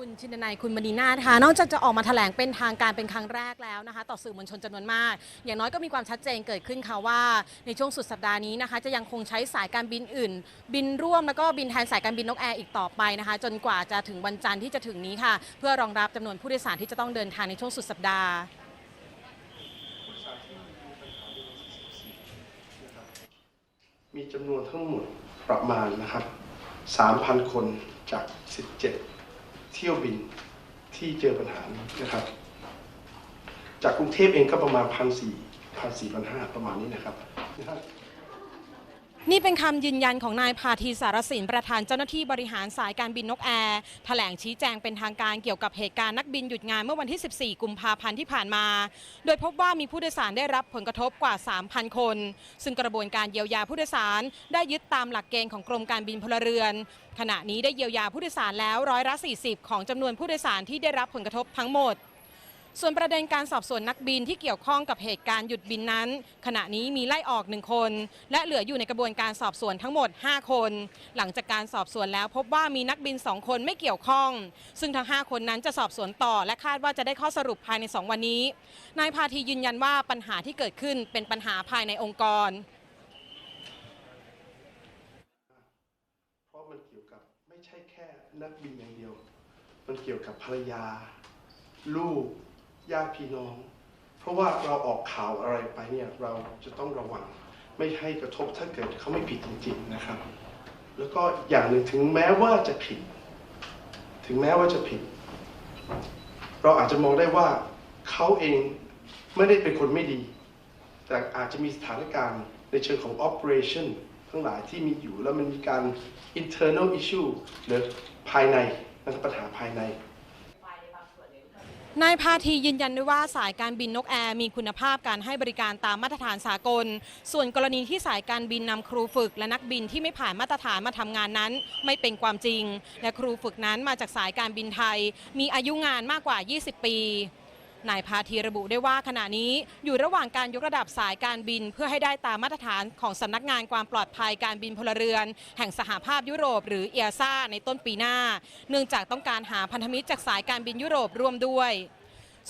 คุณชินนายคุณมณีนาถค่ะนอกจากจะออกมาแถลงเป็นทางการเป็นครั้งแรกแล้วนะคะ ต่อสื่อมวลชนจำนวนมาก อย่างน้อยก็มีความชัดเจนเกิดขึ้นค่ะว่า ในช่วงสุดสัปดาห์นี้นะคะ จะยังคงใช้สายการบินอื่น บินร่วมแล้วก็บินแทนสายการบินนกแอร์อีกต่อไปนะคะ จนกว่าจะถึงวันจันทร์ที่จะถึงนี้ค่ะ เพื่อรองรับจำนวนผู้โดยสารที่จะต้องเดินทางในช่วงสุดสัปดาห์มีจำนวนทั้งหมดประมาณนะครับ3,000 คนจาก 17 เที่ยวบินที่เจอปัญหานี้นะครับ จากกรุงเทพเองก็ประมาณพันสี่พันสี่พันห้าประมาณนี้นะครับ นี่เป็นคำยืนยันของนายพาทีสารสินประธานเจ้าหน้าที่บริหารสายการบินนกแอร์แถลงชี้แจงเป็นทางการเกี่ยวกับเหตุการณ์นักบินหยุดงานเมื่อวันที่ 14 กุมภาพันธ์ที่ผ่านมา โดยพบว่ามีผู้โดยสารได้รับผลกระทบกว่า 3,000 คน ซึ่งกระบวนการเยียวยาผู้โดยสารได้ยึดตามหลักเกณฑ์ของกรมการบินพลเรือน ขณะนี้ได้เยียวยาผู้โดยสารแล้วร้อยละ 40 ของจำนวนผู้โดยสารที่ได้รับผลกระทบทั้งหมด ส่วนประเด็นการสอบสวนนักบินที่เกี่ยวข้องกับเหตุการณ์หยุดบินนั้น ขณะนี้มีไล่ออกหนึ่งคน และเหลืออยู่ในกระบวนการสอบสวนทั้งหมด 5 คน หลังจากการสอบสวนแล้วพบว่ามีนักบิน 2 คนไม่เกี่ยวข้อง ซึ่งทั้ง 5 คนนั้นจะสอบสวนต่อ และคาดว่าจะได้ข้อสรุปภายใน 2 วันนี้ นายพาทียืนยันว่าปัญหาที่เกิดขึ้นเป็นปัญหาภายในองค์กรเพราะมันเกี่ยวกับไม่ใช่แค่นักบินอย่างเดียว มันเกี่ยวกับภรรยา ลูก ญาติพี่น้อง เพราะว่าเราออกข่าวอะไรไปเนี่ยเราจะต้องระวัง ไม่ให้กระทบถ้าเกิดเขาไม่ผิดจริงๆนะครับ แล้วก็อย่างหนึ่งถึงแม้ว่าจะผิด ถึงแม้ว่าจะผิด เราอาจจะมองได้ว่าเขาเองไม่ได้เป็นคนไม่ดี แต่อาจจะมีสถานการณ์ในเชิงของ operation ทั้งหลายที่มีอยู่แล้วมันมีการ internal issue หรือภายในนะครับปัญหาภายใน นายพาทียืนยันด้วยว่าสายการบินนกแอร์มีคุณภาพการให้บริการตามมาตรฐานสากล ส่วนกรณีที่สายการบินนำครูฝึก และนักบินที่ไม่ผ่านมาตรฐานมาทำงานนั้น ไม่เป็นความจริง และครูฝึกนั้นมาจากสายการบินไทย มีอายุงานมากกว่า 20 ปี นายพาทีระบุได้ว่าขณะนี้อยู่ระหว่างการยกระดับสายการบิน เพื่อให้ได้ตามมาตรฐานของสำนักงานความปลอดภัยการบินพลเรือน แห่งสหภาพยุโรป หรือเอียซ่าในต้นปีหน้า เนื่องจากต้องการหาพันธมิตรจากสายการบินยุโรปร่วมด้วย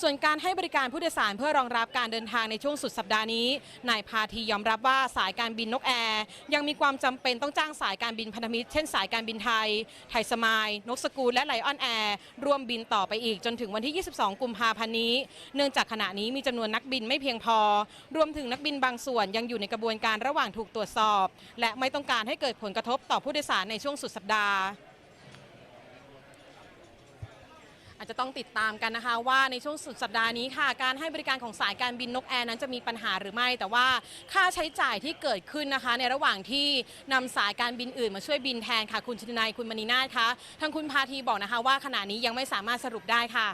ส่วนการให้บริการผู้โดยสารเพื่อรองรับการเดินทางในช่วงสุดสัปดาห์นี้ นายพาทียอมรับว่าสายการบินนกแอร์ยังมีความจำเป็นต้องจ้างสายการบินพันธมิตร เช่นสายการบินไทย ไทยสมาย นกสกูล และไลออนแอร์ร่วมบินต่อไปอีกจนถึงวันที่ 22 กุมภาพันธ์นี้ เนื่องจากขณะนี้มีจำนวนนักบินไม่เพียงพอ รวมถึงนักบินบางส่วนยังอยู่ในกระบวนการระหว่างถูกตรวจสอบ และไม่ต้องการให้เกิดผลกระทบต่อผู้โดยสารในช่วงสุดสัปดาห์ อาจจะต้องติดตามกันนะคะว่าในช่วงสุดสัปดาห์นี้ค่ะ การให้บริการของสายการบินนกแอร์นั้นจะมีปัญหาหรือไม่ แต่ว่าค่าใช้จ่ายที่เกิดขึ้นนะคะ ในระหว่างที่นำสายการบินอื่นมาช่วยบินแทนค่ะ คุณชินนายคุณมณีนาถคะทางคุณพาทีบอกนะคะว่าขณะนี้ยังไม่สามารถสรุปได้ค่ะ